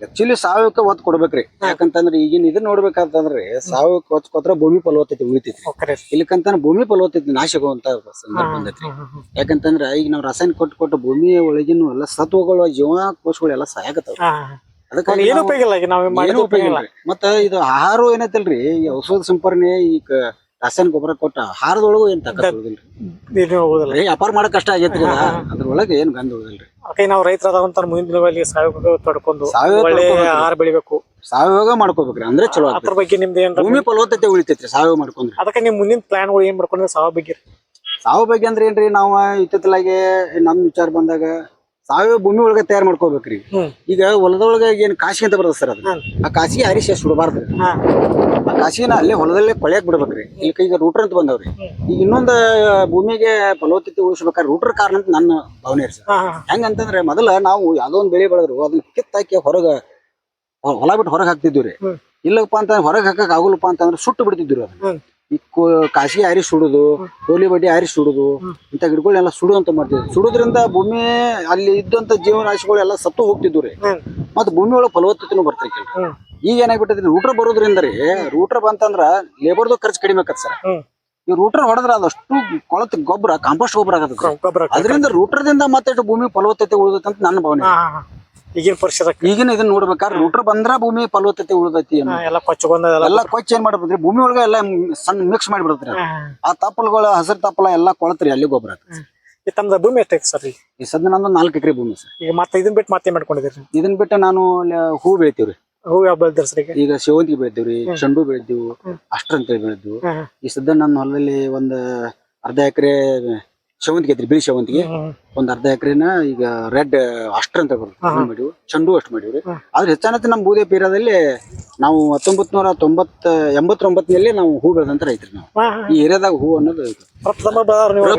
Speaker 1: ಆಕ್ಚುಲಿ ಸಾವಯವಕ್ಕೆ ಒತ್ತು ಕೊಡ್ಬೇಕ್ರಿ. ಯಾಕಂತಂದ್ರೆ ಈಗಿನ ಇದನ್ನ ನೋಡ್ಬೇಕಂತಂದ್ರೆ ಸಾವಯವಕ್ಕೆ ಒತ್ತು ಕೊಟ್ರೆ ಭೂಮಿ ಫಲವತ್ತತೆ ಉಳಿತೈತಿ
Speaker 2: ಓಕೆ
Speaker 1: ಇಲ್ಲಕಂತಾನೆ ಭೂಮಿ ಫಲವತ್ತತೆ ನಾಶ ಆಗುವಂತ ಸಂದರ್ಭ ಬಂದೈತಿ ಯಾಕಂತಂದ್ರ ಈಗ ನಾವು ರಾಸಾಯನಿಕ ಕೊಟ್ಟು ಕೊಟ್ಟು ಭೂಮಿಯ ಒಳಗಿನ ಎಲ್ಲ ಸತ್ವಗಳು ಜೀವಕೋಶಗಳು ಎಲ್ಲ ಸಾಯಕತ್ತಾವ. ಅದಕ್ಕೆ
Speaker 2: ಏನು ಉಪಯೋಗ ಇಲ್ಲ ಈಗ.
Speaker 1: ಮತ್ತ ಇದು ಆಹಾರ ಏನೈತಲ್ರಿ? ಈ ಔಷಧ ಸಂಪರ್ಣೆ ಈ ಕ- ರಾಸಾಯನಿಕ ಗೊಬ್ಬರ ಕೊಟ್ಟ ಆಹಾರದೊಳಗೂ ಏನ್ ತಾಕತ್ ಉಳ್ದಿಲ್ರಿ?
Speaker 2: ಏನು ಹೋಗೋದಿಲ್ಲ
Speaker 1: ವ್ಯಾಪಾರ ಮಾಡಕ್ ಕಷ್ಟ ಆಗೈತ್ರಿ ಅದ ಅದ್ರೊಳಗೆ ಏನ್ ಗಂಧ ಉಳ್ದಿಲ್ರಿ?
Speaker 2: ಓಕೆ ನಾವು ರೈತರಾದಂತ ಮುಂದಿನ ದಿನಗಳಲ್ಲಿ ಸಾವಯವ ತೊಡ್ಕೊಂಡು
Speaker 1: ಸಾವಯವ
Speaker 2: ಒಳ್ಳೆ. ಆಹಾರ ಬೆಳಿಬೇಕು.
Speaker 1: ಸಾವಯವ ಮಾಡ್ಕೋಬೇಕ್ರಿ ಅಂದ್ರೆ ಚಲೋ
Speaker 2: ಅದ್ರ ಬಗ್ಗೆ ನಿಮ್ದು ಏನ್
Speaker 1: ಭೂಮಿ ಫಲವತ್ತತೆ ಉಳಿತೈತ್ರಿ ಸಾವಯವ ಮಾಡ್ಕೊಂಡ್ರಿ.
Speaker 2: ಅದಕ್ಕೆ ನಿಮ್ ಮುಂದಿನ ಪ್ಲಾನ್ಗಳು ಏನ್ ಮಾಡ್ಕೊಂಡ್ರೆ ಸಾವ ಬಗ್ಗೆ?
Speaker 1: ಸಾವಯವ ಬಗ್ಗೆ ಅಂದ್ರೆ ಏನ್ರಿ ನಾವು ಇತ್ತಿತ್ತಲಾಗೆ ನಮ್ ವಿಚಾರ ಬಂದಾಗ ಸಾವಯವ ಭೂಮಿ ಒಳಗೆ ತಯಾರು ಮಾಡ್ಕೋಬೇಕ್ರಿ.
Speaker 2: ಹ್ಮ್.
Speaker 1: ಈಗ ಹೊಲದೊಳಗೆ ಏನ್ ಕಾಶಿ ಅಂತ ಬರ್ತದೆ ಸರ್ ಅದು.
Speaker 2: ಹ್ಮ್.
Speaker 1: ಆ ಕಾಸಿಗೆ ಹರಿಸಿ ಸುಡಬಾರ್ದು
Speaker 2: ಹಾ.
Speaker 1: ಕಾಸಿನ ಅಲ್ಲೇ ಹೊಲದಲ್ಲೇ ಕೊಳೆಯಕ್ ಬಿಡ್ಬೇಕ್ರಿ. ಇಲ್ಲಿ ಈಗ ರೂಟರ್ ಅಂತ ಬಂದವ್ರಿ. ಈಗ ಇನ್ನೊಂದು ಭೂಮಿಗೆ ಫಲವತ್ತತೆ ಉಳಿಸ್ಬೇಕಾದ್ರೆ ರೂಟರ್ ಕಾರಣ ಅಂತ ನನ್ನ ಭಾವನೆ ರೀ ಸರ್. ಹೆಂಗಂತಂದ್ರೆ ಮೊದಲ ನಾವು ಯಾವ್ದೋ ಒಂದು ಬೆಳೆ ಬೆಳೆದ್ರು ಅದನ್ನ ಕಿತ್ತಾಕಿ ಹೊರಗ ಹೊಲ ಬಿಟ್ಟು ಹೊರಗೆ ಹಾಕ್ತಿದ್ವಿ ರೀ. ಇಲ್ಲಪ್ಪ ಅಂತ ಹೊರಗೆ ಹಾಕಕ್ ಆಗುಲ್ಲಪ್ಪ ಅಂತಂದ್ರೆ ಸುಟ್ಟು ಬಿಡ್ತಿದ್ವಿ ಅದನ್ನ.
Speaker 2: ಹ್ಮ್
Speaker 1: ಈ ಹಾರಿ ಸುಡುದು ಹೋಲಿ ಬಡ್ಡಿ ಆರಿ ಸುಡುದು ಇಂಥ ಗಿಡಗಳೆಲ್ಲ ಸುಡು ಅಂತ ಮಾಡ್ತಿದ್ವಿ ಸುಡುದ್ರಿಂದ ಭೂಮಿ ಅಲ್ಲಿ ಇದ್ದಂತ ಜೀವರಾಶಿಗಳು ಎಲ್ಲ ಸತ್ತು ಹೋಗ್ತಿದ್ವು ರೀ. ಮತ್ತ ಭೂಮಿ ಒಳಗೆ ಫಲವತ್ತತೆನೂ ಬರ್ತಿರ್ಕಿಲ್ಲ ಈಗ ಏನಾಗ್ಬಿಟ್ಟದ್ರಿ ರೂಟರ್ ಬರೋದ್ರಿಂದ ರೀ ರೂಟರ್ ಬಂತಂದ್ರ ಲೇಬರ್ದು ಖರ್ಚು ಕಡಿಮೆ ಆಕತ್ ಸರ್. ಈ ರೂಟರ್ ಹೊಡೆದ್ರ ಅದಷ್ಟು ಕೊಳತ ಗೊಬ್ಬರ ಕಾಂಪೋಸ್ಟ್ ಗೊಬ್ಬರ ಆಗತ್ತೆ ಅದರಿಂದ ರೂಟರ್ದಿಂದ ಮತ್ತೆ ಭೂಮಿ ಫಲವತ್ತತೆ ಉಳಿದಂತ ನನ್ನ ಭಾವನೆ.
Speaker 2: ಈಗಿನ ಪರಿಸರ
Speaker 1: ಈಗಿನ ಇದನ್ನ ನೋಡ್ಬೇಕಾದ್ರೆ ರೂಟರ್ ಬಂದ್ರ ಭೂಮಿ ಫಲವತ್ತತೆ ಉಳಿದೈತಿ ಅನ್ನೋ.
Speaker 2: ಎಲ್ಲ ಕೊಚ್ಚಗೊಂದ ಎಲ್ಲ
Speaker 1: ಕೊಚ್ಚ. ಏನ್ ಮಾಡ್ಬಿಡ್ರಿ ಭೂಮಿ ಒಳಗ ಎಲ್ಲ ಮ್- ಸಣ್ಣ ಮಿಕ್ಸ್ ಮಾಡಿಬಿಡ್ತ್ರಿ. ಆ ತಪ್ಪಲ್ಗಳು ಹಸಿರು ತಪ್ಪಲ ಎಲ್ಲ ಕೊಳತ್ರಿ ಅಲ್ಲಿ ಗೊಬ್ಬರ.
Speaker 2: ಈ ತಮ್ದು ಭೂಮಿ ಎಷ್ಟೈತಿ ಸರ್ ಈಗ?
Speaker 1: ಈ ಸದ್ಯ ನಂದು ನಾಲ್ಕು ಎಕರೆ ಭೂಮಿ ಸರ್.
Speaker 2: ಈಗ ಮತ್ತೆ ಇದನ್ನ ಬಿಟ್ಟು ಮತ್ತೆ ಮಾಡ್ಕೊಂಡಿದ್ರಿ
Speaker 1: ಇದನ್ನ ಬಿಟ್ಟು ನಾನು ಅಲ್ಲಿ ಹೂ ಬೆಳಿತೀವ್ರಿ.
Speaker 2: ಹೂ ಯಾವ ಬೆಳ್ದಿರಿ ಸರ್ ಈಗ?
Speaker 1: ಈಗ ಸೇವಂತಿಗೆ ಬೆಳಿತೀವ್ರಿ ಚೆಂಡು ಬೆಳಿತೀವಿ ಅಷ್ಟ್ರಂತೇಳಿ ಬೆಳೆದ್ವು. ಈ ಸದ್ಯ ನನ್ನ ಹೊಲದಲ್ಲಿ ಒಂದ್ ಅರ್ಧ ಎಕರೆ ಸೇವಂತಿಗೆ ಐತ್ರಿ ಬಿಳಿ
Speaker 2: ಶವಂತಿಗೆ.
Speaker 1: ಒಂದ್ ಅರ್ಧ ಎಕರೆನ ಈಗ ರೆಡ್ ಅಷ್ಟ್ರ ಅಂತ ಬರುತ್ತೆ ಚಂಡು ಮಾಡಿವು ಚೆಂಡು ಅಷ್ಟು ಮಾಡಿವ್ರಿ ಆದ್ರೆ ಹೆಚ್ಚಾನತ್ತ ನಮ್ಮ ಬೂದೆ ಪೀರದಲ್ಲಿ ನಾವು ಹತ್ತೊಂಬತ್ ನೂರ ತೊಂಬತ್ ಎಂಬತ್ತೊಂಬತ್ತನಲ್ಲಿ ನಾವು ಹೂ ಬೆಳೆದಂತ ರೈತರು ನಾವು. ಈ ಏರಿಯಾದಾಗ ಹೂ ಅನ್ನೋದು.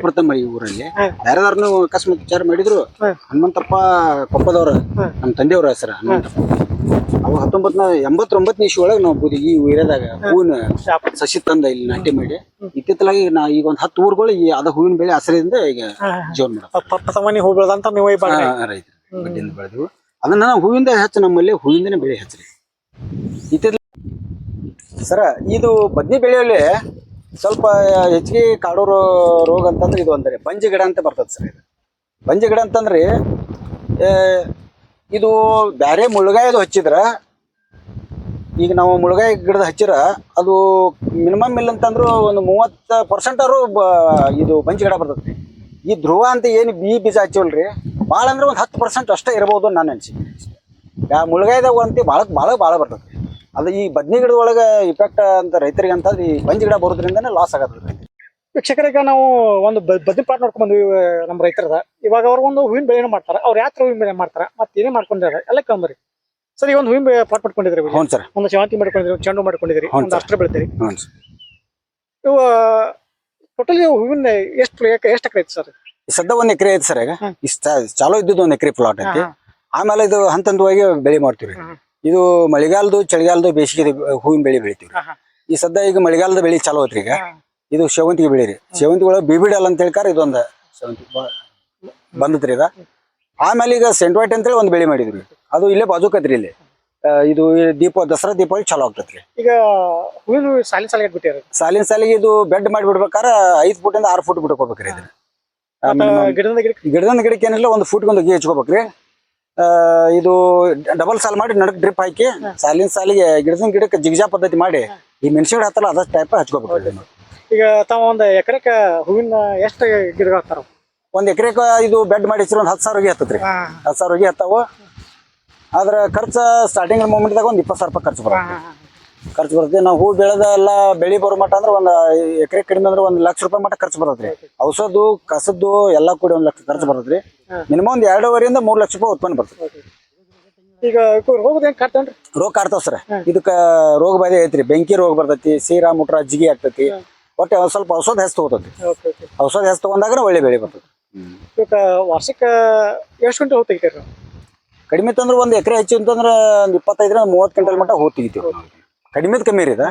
Speaker 2: ಪ್ರಥಮ
Speaker 1: ಈ ಊರಲ್ಲಿ. ಬೇರೆದವ್ರನ್ನು ಅಕಸ್ಮಾತ್ ವಿಚಾರ ಮಾಡಿದ್ರು ಹನುಮಂತಪ್ಪ ಕೊಪ್ಪದವ್ರ. ನಮ್ಮ ತಂದೆಯವ್ರ ಹೆಸರು ಹನುಮಂತಪ್ಪ ಅವ ಹತ್ತೊಂಬತ್ನ ಎಂಬತ್ತೊಂಬತ್ತನೇ ಇಶ್ಯೂ ಒಳಗೆ ನಾವು ಬುದಿ ಈ ಏರಿಯಾದಾಗ ಹೂವಿನ. ಸಸಿ ತಂದ ಇಲ್ಲಿ ನಾಟಿ ಮಾಡಿ. ಇತ್ತಿತ್ತಲಾಗಿ ನಾ ಈಗ ಒಂದ್ ಹತ್ತು ಊರುಗಳು ಈ ಅದ ಹೂವಿನ ಬೆಳೆ ಆಶ್ರಯದಿಂದ ಈಗ
Speaker 2: ಜೋನ್
Speaker 1: ಜೀವನ ಮಾಡಿ
Speaker 2: ಹಾ. ಬೆಳೆದಂತ ನೀವು ಈ ಬಾಗ
Speaker 1: ರೈತರು ಬಡ್ಡಿಯಿಂದ ಬೆಳೆದು ಅದನ್ನ ನಾವು ಹೂವಿಂದ ಹೆಚ್ಚು ನಮ್ಮಲ್ಲಿ ಹೂವಿಂದನೇ ಬೆಳೆ ಹೆಚ್ಚರಿ. ಇತ್ತಿತ್ತ ಸರ ಇದು ಬದ್ನಿ ಬೆಳೆಯಲ್ಲಿ ಸ್ವಲ್ಪ ಹೆಚ್ಚಿಗೆ ಕಾಡೋ ರೋ- ರೋಗ ಅಂತಂದ್ರೆ ಇದು ಅಂದ್ರೆ ಬಂಜಿ ಗಿಡ ಅಂತ ಬರ್ತದೆ ಸರ್ ಇದು. ಬಂಜಿ ಗಿಡ ಅಂತಂದ್ರೆ ಇದು ಬ್ಯಾರೆ ಮುಳ್ಗಾಯದು ಹಚ್ಚಿದ್ರ, ಈಗ ನಾವು ಮುಳುಗಾಯಿ ಗಿಡದ ಹಚ್ಚಿರ, ಅದು ಮಿನಿಮಮ್ ಇಲ್ಲ ಅಂತಂದ್ರು ಒಂದು ಮೂವತ್ತು ಪರ್ಸೆಂಟ್ ಅವರು ಇದು ಬಂಚಿ ಗಿಡ ಬರ್ತೈತಿ. ಈ ಧ್ರುವ ಅಂತ ಏನು ಬಿ ಬೀಜ ಹಚ್ಚಿವಲ್ರಿ ಭಾಳ ಅಂದ್ರೆ ಒಂದು ಹತ್ತು ಪರ್ಸೆಂಟ್ ಅಷ್ಟೇ ಇರ್ಬೋದು ನಾನು ಅನ್ಸಿ ಯಾ ಮುಳುಗಾಯ್ದಾಗ ಒಂತಿ ಭಾಳ ಭಾಳ ಭಾಳ ಬರ್ತೈತಿ. ಅದು ಈ ಬದ್ನಿ ಗಿಡದೊಳಗೆ ಇಫೆಕ್ಟ್ ಅಂತ ರೈತರಿಗೆ ಅಂತ ಈ ಬಂಜಿ ಗಿಡ ಬರೋದ್ರಿಂದನೇ ಲಾಸ್ ಆಗತ್ತೆ
Speaker 2: ವೀಕ್ಷಕರಿಗೆ ನಾವು ಒಂದು ಬದ್ನಿ ಪ್ಲಾಟ್ ನೋಡ್ಕೊಂಡ್ ಬಂದ್ವಿ ನಮ್ಮ ರೈತರದ. ಇವಾಗ ಅವ್ರು ಒಂದು ಹೂವಿನ ಬೆಳೆನ ಮಾಡ್ತಾರೆ. ಅವ್ರು ಯಾತ್ರ ಹೂವಿನ ಬೆಳೆ ಮಾಡ್ತಾರೆ. ಮತ್ತೆ ಏನೇ ಮಾಡ್ಕೊಂಡಿದ್ದಾರೆ ಎಲ್ಲ ಕಂಬರಿ ಸರ್ ಈಗ ಒಂದು ಹೂವಿನ ಪ್ಲಾಟ್ ಮಾಡ್ಕೊಂಡಿದ್ರಿ.
Speaker 1: ಹ್ಞೂ ಸರ್.
Speaker 2: ಒಂದು ಶಾಂತಿ ಮಾಡ್ಕೊಂಡಿದ್ರಿ ಒಂದು ಚೆಂಡು ಮಾಡ್ಕೊಂಡಿದ್ರಿ ಒಂದು ಅಷ್ಟರ ಬೆಳಿತೀರಿ.
Speaker 1: ಹ್ಞೂ ಸರ್.
Speaker 2: ಇವು ಟೋಟಲಿ ಹೂವಿನ ಎಷ್ಟು ಎಷ್ಟು ಎಕರೆ ಐತಿ ಸರ್?
Speaker 1: ಈ ಸದ್ಯ ಒಂದು ಎಕರೆ ಐತೆ ಸರ್ ಈಗ. ಇಷ್ಟ ಚಾಲೋ ಇದ್ದಿದ್ದು ಒಂದು ಎಕರೆ ಪ್ಲಾಟ್ ಐತಿ. ಆಮೇಲೆ ಇದು ಹಂತ ಹಂತವಾಗಿ ಬೆಳೆ ಮಾಡ್ತೀವಿ ಇದು ಮಳೆಗಾಲದ್ದು ಚಳಿಗಾಲದ್ದು ಬೇಸಿಗೆ ಹೂವಿನ ಬೆಳೆ ಬೆಳಿತೀವಿ ಈ ಸದ್ದ ಈಗ ಮಳೆಗಾಲದ ಬೆಳೆ ಚಾಲೋ ಐತ್ರಿ ಈಗ ಇದು ಸೇವಂತಿಗೆ ಬೆಳೆ ರೀ ಸೇವಂತಿಗೆ ಒಳಗೆ ಬಿಬಿಡಲ್ ಅಂತ ಹೇಳ್ಕಾರ ಇದೊಂದು ಸೇವಂತಿಗೆ ಬಂದತ್ ಬಂದತ್ರಿ ಇದ ಆಮೇಲೆ ಈಗ ಸೆಂಟ್ ವೈಟ್ ಅಂತೇಳಿ ಒಂದು ಬೆಳೆ ಮಾಡಿದ್ರಿ. ಅದು ಇಲ್ಲೇ ಬಾಜುಕತ್ರಿ ಇಲ್ಲಿ. ಆ, ಇದು ಈ ದೀಪ ದಸರಾ ದೀಪಾವಳಿ ಚಾಲೋ ಆಗ್ತೈತ್ರಿ.
Speaker 2: ಈಗ ಹೂವಿನ ಸಾಲಿ ಸಾಲಿಗೆ ಬಿಟ್ಟಿದ್ದಾರೆ
Speaker 1: ಸಾಲಿನ ಸಾಲಿಗೆ ಇದು ಬೆಡ್ ಮಾಡಿ ಬಿಡ್ಬೇಕಾರ ಐದು ಫುಟಿಂದ ಆರು ಫುಟ್ ಬಿಟ್ಕೋಬೇಕ್ರಿ ಇದನ್ನ. ಆ, minimum.
Speaker 2: ಗಿಡದ
Speaker 1: ಗಿಡಕ್ಕೆ? ಏನಿಲ್ಲ ಒಂದು ಫೂಟ್ ಒಂದು ಗಿ ಹಚ್ಕೋಬೇಕ್ರಿ. ಆ, ಇದು ಡಬಲ್ ಸಾಲ್ ಮಾಡಿ ನಡಕ್ ಡ್ರಿಪ್ ಹಾಕಿ ಸಾಲಿನ ಸಾಲಿಗೆ ಗಿಡದಿಂದ ಗಿಡಕ್ಕೆ ಜಿಗ್ಜಾ ಪದ್ಧತಿ ಮಾಡಿ ಈ ಮೆಣಸಿನ ಹತ್ತಲ್ಲ ಅದಷ್ಟು ಟೈಪ್ ಹಚ್ಕೋಬೇಕು
Speaker 2: ಈಗ ತಾವ ಒಂದು ಎಕರೆಕ ಹೂವಿನ ಎಷ್ಟು ಗಿಡಗಳ ಹಾಕ್ತಾರ?
Speaker 1: ಒಂದ್ ಎಕರೆಕ ಇದು ಬೆಡ್ ಮಾಡಿ ಒಂದ್ ಒಂದು ಹತ್ತು ಸಾವಿರ ಹೋಗಿ ಹತ್ತತ್ರಿ. ಹತ್ತು ಸಾವಿರ ಹೋಗಿ ಹತ್ತಾವ. ಆದ್ರ ಖರ್ಚು ಸ್ಟಾರ್ಟಿಂಗ್ ಮೂಮೆಂಟ್ದಾಗ ಒಂದ್ ಇಪ್ಪತ್ತು ಸಾವಿರ ರೂಪಾಯಿ ಖರ್ಚು ಬರುತ್ತೆ. ಖರ್ಚು ಬರುತ್ತೆ. ನಾವು ಹೂ ಬೆಳೆದ ಎಲ್ಲ ಬೆಳಿ ಬರೋ ಮಟ್ಟ ಅಂದ್ರೆ ಒಂದು ಎಕರೆ ಕಡಿಮೆ ಅಂದ್ರೆ ಒಂದ್ ಲಕ್ಷ ರೂಪಾಯಿ ಮಟ್ಟ ಖರ್ಚು ಬರತ್ರಿ. ಔಷಧ ಕಸದ್ದು ಎಲ್ಲಾ ಕೂಡಿ ಒಂದ್ ಲಕ್ಷ ಖರ್ಚು
Speaker 2: ಬರತ್ರಿ.
Speaker 1: ಮಿನಿಮಮ್ ಒಂದ್ ಎರಡೂವರೆಯಿಂದ ಮೂರ್ ಲಕ್ಷ ರೂಪಾಯಿ ಉತ್ಪನ್ನ ಬರ್ತದೆ.
Speaker 2: ಈಗ ರೋಗದ ಹೆಂಗ್ ಕಾಡ್ತಾನ್ರಿ
Speaker 1: ರೋಗ ಕಾಡ್ತಾವ ಸರ್. ಇದಕ್ಕ ರೋಗ ಬಾಧೆ ಐತ್ರಿ. ಬೆಂಕಿ ರೋಗ ಬರ್ತೈತಿ ಸೀರಾ ಮುಟ್ರ ಅಜ್ಜಿಗೆ ಆಗ್ತೈತಿ. ಒಟ್ಟು ಒಂದ್ ಸ್ವಲ್ಪ ಔಷಧ ಹೆಸ್ ತಗೋತೈತಿ.
Speaker 2: ಓಕೆ ಓಕೆ
Speaker 1: ಔಷಧ ಹೆಸ್ ತಗೊಂಡಾಗ ಒಳ್ಳೆ ಬೆಳೆ ಬರ್ತದೆ
Speaker 2: ವರ್ಷಕ್ಕೆ ವಾರ್ಷಿಕ ಎಷ್ಟು ಗಂಟೆ ಹೋಗಿ ತೆಗಿತೀರಿ
Speaker 1: ಕಡಿಮೆ ತಂದ್ರೆ ಒಂದು ಎಕರೆ ಹೆಚ್ಚು ಅಂತಂದ್ರೆ ಒಂದು ಇಪ್ಪತ್ತೈದರಿಂದ ಮೂವತ್ತು ಕ್ವಿಂಟಲ್ ಮಟ್ಟ ಹೂ ತೆಗಿತೀವಿ ಕಡಿಮೆದ್ ಕಮ್ಮಿ ರೀ ಇದ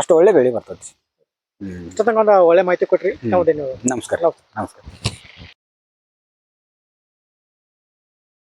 Speaker 1: ಅಷ್ಟು ಒಳ್ಳೆ ಬೆಳೆ
Speaker 2: ಬರ್ತದೆ ಒಂದು ಒಳ್ಳೆ ಮಾಹಿತಿ ಕೊಟ್ರಿ. ನಮಸ್ಕಾರ.
Speaker 1: ನಮಸ್ಕಾರ.